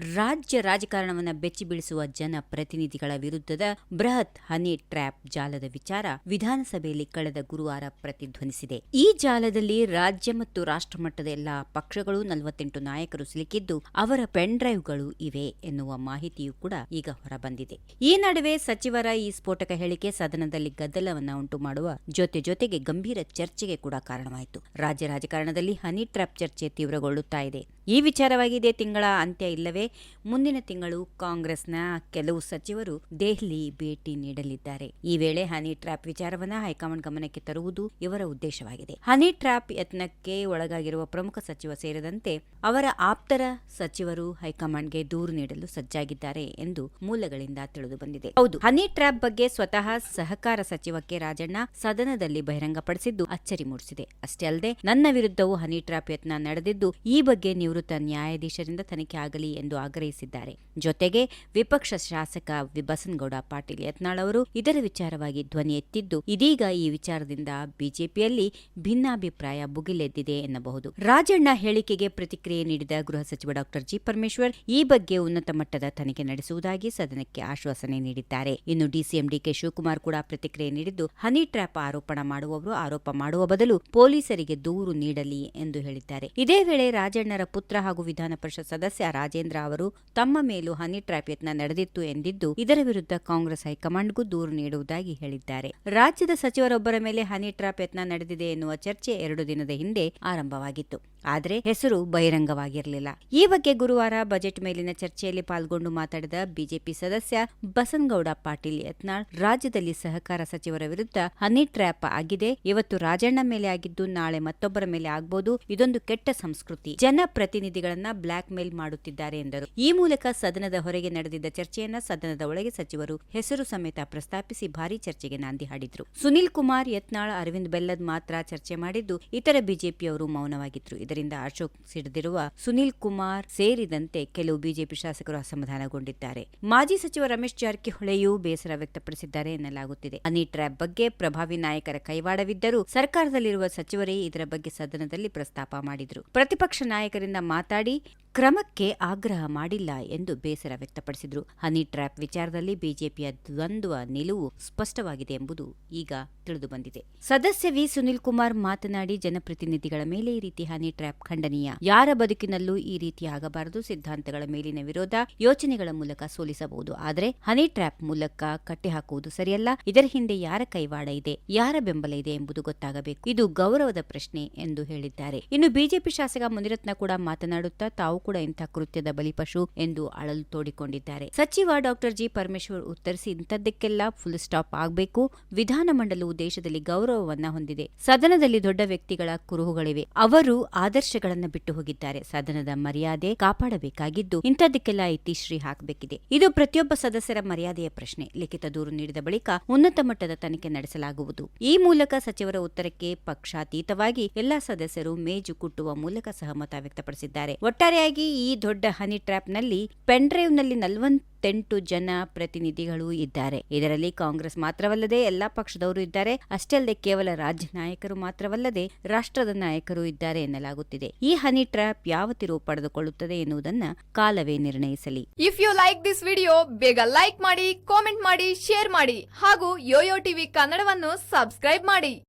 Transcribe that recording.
ರಾಜ್ಯ ರಾಜಕಾರಣವನ್ನು ಬೆಚ್ಚಿ ಬೀಳಿಸುವ ಜನ ಪ್ರತಿನಿಧಿಗಳ ವಿರುದ್ಧದ ಬೃಹತ್ ಹನಿ ಟ್ರ್ಯಾಪ್ ಜಾಲದ ವಿಚಾರ ವಿಧಾನಸಭೆಯಲ್ಲಿ ಕಳೆದ ಗುರುವಾರ ಪ್ರತಿಧ್ವನಿಸಿದೆ. ಈ ಜಾಲದಲ್ಲಿ ರಾಜ್ಯ ಮತ್ತು ರಾಷ್ಟ್ರಮಟ್ಟದ ಎಲ್ಲಾ ಪಕ್ಷಗಳು ನಲವತ್ತೆಂಟು ನಾಯಕರು ಸಿಲುಕಿದ್ದು, ಅವರ ಪೆನ್ ಡ್ರೈವ್ಗಳು ಇವೆ ಎನ್ನುವ ಮಾಹಿತಿಯೂ ಕೂಡ ಈಗ ಹೊರಬಂದಿದೆ. ಈ ನಡುವೆ ಸಚಿವರ ಈ ಸ್ಫೋಟಕ ಹೇಳಿಕೆ ಸದನದಲ್ಲಿ ಗದ್ದಲವನ್ನು ಉಂಟು ಮಾಡುವ ಜೊತೆ ಜೊತೆಗೆ ಗಂಭೀರ ಚರ್ಚೆಗೆ ಕೂಡ ಕಾರಣವಾಯಿತು. ರಾಜ್ಯ ರಾಜಕಾರಣದಲ್ಲಿ ಹನಿ ಟ್ರ್ಯಾಪ್ ಚರ್ಚೆ ತೀವ್ರಗೊಳ್ಳುತ್ತಾ ಇದೆ. ಈ ವಿಚಾರವಾಗಿದೆ ತಿಂಗಳ ಅಂತ್ಯ ಇಲ್ಲವೇ? ಮುಂದಿನ ತಿಂಗಳು ಕಾಂಗ್ರೆಸ್ನ ಕೆಲವು ಸಚಿವರು ದೆಹಲಿ ಭೇಟಿ ನೀಡಲಿದ್ದಾರೆ. ಈ ವೇಳೆ ಹನಿ ಟ್ರ್ಯಾಪ್ ವಿಚಾರವನ್ನ ಹೈಕಮಾಂಡ್ ಗಮನಕ್ಕೆ ತರುವುದು ಇವರ ಉದ್ದೇಶವಾಗಿದೆ. ಹನಿ ಟ್ರ್ಯಾಪ್ ಯತ್ನಕ್ಕೆ ಒಳಗಾಗಿರುವ ಪ್ರಮುಖ ಸಚಿವ ಸೇರಿದಂತೆ ಅವರ ಆಪ್ತರ ಸಚಿವರು ಹೈಕಮಾಂಡ್ಗೆ ದೂರು ನೀಡಲು ಸಜ್ಜಾಗಿದ್ದಾರೆ ಎಂದು ಮೂಲಗಳಿಂದ ತಿಳಿದು ಬಂದಿದೆ. ಹೌದು, ಹನಿ ಟ್ರ್ಯಾಪ್ ಬಗ್ಗೆ ಸ್ವತಃ ಸಹಕಾರ ಸಚಿವ ಕೆ. ರಾಜಣ್ಣ ಸದನದಲ್ಲಿ ಬಹಿರಂಗಪಡಿಸಿದ್ದು ಅಚ್ಚರಿ ಮೂಡಿಸಿದೆ. ಅಷ್ಟೇ ಅಲ್ಲದೆ ನನ್ನ ವಿರುದ್ಧವೂ ಹನಿ ಟ್ರ್ಯಾಪ್ ಯತ್ನ ನಡೆದಿದ್ದು ಈ ಬಗ್ಗೆ ನಿವೃತ್ತ ನ್ಯಾಯಾಧೀಶರಿಂದ ತನಿಖೆ ಆಗಲಿ ಎಂದು ಆಗ್ರಹಿಸಿದ್ದಾರೆ. ಜೊತೆಗೆ ವಿಪಕ್ಷ ಶಾಸಕ ವಿಬಸನ್ಗೌಡ ಪಾಟೀಲ್ ಯತ್ನಾಳ್ ಅವರು ಇದರ ವಿಚಾರವಾಗಿ ಧ್ವನಿ ಎತ್ತಿದ್ದು, ಇದೀಗ ಈ ವಿಚಾರದಿಂದ ಬಿಜೆಪಿಯಲ್ಲಿ ಭಿನ್ನಾಭಿಪ್ರಾಯ ಭುಗಿಲೆದ್ದಿದೆ ಎನ್ನಬಹುದು. ರಾಜಣ್ಣ ಹೇಳಿಕೆಗೆ ಪ್ರತಿಕ್ರಿಯೆ ನೀಡಿದ ಗೃಹ ಸಚಿವ ಡಾಕ್ಟರ್ ಜಿ. ಪರಮೇಶ್ವರ್ ಈ ಬಗ್ಗೆ ಉನ್ನತ ಮಟ್ಟದ ತನಿಖೆ ನಡೆಸುವುದಾಗಿ ಸದನಕ್ಕೆ ಆಶ್ವಾಸನೆ ನೀಡಿದ್ದಾರೆ. ಇನ್ನು ಡಿಸಿಎಂ ಡಿಕೆ ಶಿವಕುಮಾರ್ ಕೂಡ ಪ್ರತಿಕ್ರಿಯೆ ನೀಡಿದ್ದು, ಹನಿ ಟ್ರ್ಯಾಪ್ ಆರೋಪಣ ಮಾಡುವವರು ಆರೋಪ ಮಾಡುವ ಬದಲು ಪೊಲೀಸರಿಗೆ ದೂರು ನೀಡಲಿ ಎಂದು ಹೇಳಿದ್ದಾರೆ. ಇದೇ ವೇಳೆ ರಾಜಣ್ಣರ ಪುತ್ರ ಹಾಗೂ ವಿಧಾನ ಪರಿಷತ್ ಸದಸ್ಯ ರಾಜೇಂದ್ರ ಅವರು ತಮ್ಮ ಮೇಲೂ ಹನಿ ಟ್ರ್ಯಾಪ್ ಯತ್ನ ನಡೆದಿತ್ತು ಎಂದಿದ್ದು, ಇದರ ವಿರುದ್ಧ ಕಾಂಗ್ರೆಸ್ ಹೈಕಮಾಂಡ್ಗೂ ದೂರು ನೀಡುವುದಾಗಿ ಹೇಳಿದ್ದಾರೆ. ರಾಜ್ಯದ ಸಚಿವರೊಬ್ಬರ ಮೇಲೆ ಹನಿ ಟ್ರ್ಯಾಪ್ ಯತ್ನ ನಡೆದಿದೆ ಎನ್ನುವ ಚರ್ಚೆ ಎರಡು ದಿನದ ಹಿಂದೆ ಆರಂಭವಾಗಿತ್ತು. ಆದರೆ ಹೆಸರು ಬಹಿರಂಗವಾಗಿರಲಿಲ್ಲ. ಈ ಬಗ್ಗೆ ಗುರುವಾರ ಬಜೆಟ್ ಮೇಲಿನ ಚರ್ಚೆಯಲ್ಲಿ ಪಾಲ್ಗೊಂಡು ಮಾತಾಡಿದ ಬಿಜೆಪಿ ಸದಸ್ಯ ಬಸನಗೌಡ ಪಾಟೀಲ್ ಯತ್ನಾಳ್, ರಾಜ್ಯದಲ್ಲಿ ಸಹಕಾರ ಸಚಿವರ ವಿರುದ್ಧ ಹನಿ ಟ್ರ್ಯಾಪ್ ಆಗಿದೆ. ಇವತ್ತು ರಾಜಣ್ಣ ಮೇಲೆ ಆಗಿದ್ದು ನಾಳೆ ಮತ್ತೊಬ್ಬರ ಮೇಲೆ ಆಗ್ಬೋದು. ಇದೊಂದು ಕೆಟ್ಟ ಸಂಸ್ಕೃತಿ. ಜನಪ್ರತಿನಿಧಿಗಳನ್ನ ಬ್ಲಾಕ್ ಮೇಲ್ ಮಾಡುತ್ತಿದ್ದಾರೆ ಎಂದರು. ಈ ಮೂಲಕ ಸದನದ ಹೊರಗೆ ನಡೆದಿದ್ದ ಚರ್ಚೆಯನ್ನ ಸದನದ ಒಳಗೆ ಸಚಿವರು ಹೆಸರು ಸಮೇತ ಪ್ರಸ್ತಾಪಿಸಿ ಭಾರಿ ಚರ್ಚೆಗೆ ನಾಂದಿ ಹಾಡಿದ್ರು. ಸುನಿಲ್ ಕುಮಾರ್, ಯತ್ನಾಳ್, ಅರವಿಂದ್ ಬೆಲ್ಲದ್ ಮಾತ್ರ ಚರ್ಚೆ ಮಾಡಿದ್ದು ಇತರ ಬಿಜೆಪಿಯವರು ಮೌನವಾಗಿದ್ರು. ಇದರಿಂದ ಅಶೋಕ್ ಸಿಡಿದಿರುವ ಸುನಿಲ್ ಕುಮಾರ್ ಸೇರಿದಂತೆ ಕೆಲವು ಬಿಜೆಪಿ ಶಾಸಕರು ಅಸಮಾಧಾನಗೊಂಡಿದ್ದಾರೆ. ಮಾಜಿ ಸಚಿವ ರಮೇಶ್ ಜಾರಕಿಹೊಳೆಯೂ ಬೇಸರ ವ್ಯಕ್ತಪಡಿಸಿದ್ದಾರೆ ಎನ್ನಲಾಗುತ್ತಿದೆ. ಅನಿ ಟ್ರ್ಯಾಪ್ ಬಗ್ಗೆ ಪ್ರಭಾವಿ ನಾಯಕರ ಕೈವಾಡವಿದ್ದರೂ ಸರ್ಕಾರದಲ್ಲಿರುವ ಸಚಿವರೇ ಇದರ ಬಗ್ಗೆ ಸದನದಲ್ಲಿ ಪ್ರಸ್ತಾಪ ಮಾಡಿದರು. ಪ್ರತಿಪಕ್ಷ ನಾಯಕರಿಂದ ಮಾತಾಡಿ ಕ್ರಮಕ್ಕೆ ಆಗ್ರಹ ಮಾಡಿಲ್ಲ ಎಂದು ಬೇಸರ ವ್ಯಕ್ತಪಡಿಸಿದರು. ಹನಿ ಟ್ರ್ಯಾಪ್ ವಿಚಾರದಲ್ಲಿ ಬಿಜೆಪಿಯ ದ್ವಂದ್ವ ನಿಲುವು ಸ್ಪಷ್ಟವಾಗಿದೆ ಎಂಬುದು ಈಗ ತಿಳಿದುಬಂದಿದೆ. ಸದಸ್ಯ ವಿ. ಸುನಿಲ್ ಕುಮಾರ್ ಮಾತನಾಡಿ, ಜನಪ್ರತಿನಿಧಿಗಳ ಮೇಲೆ ಈ ರೀತಿ ಹನಿ ಟ್ರ್ಯಾಪ್ ಖಂಡನೀಯ. ಯಾರ ಬದುಕಿನಲ್ಲೂ ಈ ರೀತಿ ಆಗಬಾರದು. ಸಿದ್ಧಾಂತಗಳ ಮೇಲಿನ ವಿರೋಧ ಯೋಚನೆಗಳ ಮೂಲಕ ಸೋಲಿಸಬಹುದು. ಆದರೆ ಹನಿ ಟ್ರ್ಯಾಪ್ ಮೂಲಕ ಕಟ್ಟಿಹಾಕುವುದು ಸರಿಯಲ್ಲ. ಇದರ ಹಿಂದೆ ಯಾರ ಕೈವಾಡ ಇದೆ? ಯಾರ ಬೆಂಬಲ ಇದೆ ಎಂಬುದು ಗೊತ್ತಾಗಬೇಕು. ಇದು ಗೌರವದ ಪ್ರಶ್ನೆ ಎಂದು ಹೇಳಿದ್ದಾರೆ. ಇನ್ನು ಬಿಜೆಪಿ ಶಾಸಕ ಮುನಿರತ್ನ ಕೂಡ ಮಾತನಾಡುತ್ತಾ ತಾವು ಕೂಡ ಇಂಥ ಕೃತ್ಯದ ಬಲಿಪಶು ಎಂದು ಅಳಲು ತೋಡಿಕೊಂಡಿದ್ದಾರೆ. ಸಚಿವ ಡಾಕ್ಟರ್ ಜಿ ಪರಮೇಶ್ವರ್ ಉತ್ತರಿಸಿ ಇಂಥದ್ದಕ್ಕೆಲ್ಲ ಫುಲ್ ಸ್ಟಾಪ್ ಆಗಬೇಕು. ವಿಧಾನಮಂಡಲವು ದೇಶದಲ್ಲಿ ಗೌರವವನ್ನ ಹೊಂದಿದೆ. ಸದನದಲ್ಲಿ ದೊಡ್ಡ ವ್ಯಕ್ತಿಗಳ ಕುರುಹುಗಳಿವೆ. ಅವರು ಆದರ್ಶಗಳನ್ನ ಬಿಟ್ಟು ಹೋಗಿದ್ದಾರೆ. ಸದನದ ಮರ್ಯಾದೆ ಕಾಪಾಡಬೇಕಾಗಿದ್ದು ಇಂಥದ್ದಕ್ಕೆಲ್ಲ ಇತಿಶ್ರೀ ಹಾಕಬೇಕಿದೆ. ಇದು ಪ್ರತಿಯೊಬ್ಬ ಸದಸ್ಯರ ಮರ್ಯಾದೆಯ ಪ್ರಶ್ನೆ. ಲಿಖಿತ ದೂರು ನೀಡಿದ ಬಳಿಕ ಉನ್ನತ ಮಟ್ಟದ ತನಿಖೆ ನಡೆಸಲಾಗುವುದು. ಈ ಮೂಲಕ ಸಚಿವರ ಉತ್ತರಕ್ಕೆ ಪಕ್ಷಾತೀತವಾಗಿ ಎಲ್ಲಾ ಸದಸ್ಯರು ಮೇಜು ಕುಟ್ಟುವ ಮೂಲಕ ಸಹಮತ ವ್ಯಕ್ತಪಡಿಸಿದ್ದಾರೆ. ಒಟ್ಟಾರೆಯಾಗಿ ಈ ದೊಡ್ಡ ಹನಿ ಟ್ರ್ಯಾಪ್ನಲ್ಲಿ ಪೆನ್ಡ್ರೈವ್ನಲ್ಲಿ ನಲವತ್ತೆಂಟು ಜನ ಪ್ರತಿನಿಧಿಗಳು ಇದ್ದಾರೆ. ಇದರಲ್ಲಿ ಕಾಂಗ್ರೆಸ್ ಮಾತ್ರವಲ್ಲದೆ ಎಲ್ಲಾ ಪಕ್ಷದವರು ಇದ್ದಾರೆ. ಅಷ್ಟೇ ಅಲ್ಲದೆ ಕೇವಲ ರಾಜ್ಯ ನಾಯಕರು ಮಾತ್ರವಲ್ಲದೆ ರಾಷ್ಟ್ರದ ನಾಯಕರು ಇದ್ದಾರೆ ಎನ್ನಲಾಗುತ್ತಿದೆ. ಈ ಹನಿ ಟ್ರ್ಯಾಪ್ ಯಾವ ತಿರುವು ಪಡೆದುಕೊಳ್ಳುತ್ತದೆ ಎನ್ನುವುದನ್ನ ಕಾಲವೇ ನಿರ್ಣಯಿಸಲಿ. If you like this video ಬೇಗ ಲೈಕ್ ಮಾಡಿ ಕಾಮೆಂಟ್ ಮಾಡಿ ಶೇರ್ ಮಾಡಿ ಹಾಗೂ ಯೋಯೋ ಟಿವಿ ಕನ್ನಡವನ್ನು ಸಬ್ಸ್ಕ್ರೈಬ್ ಮಾಡಿ.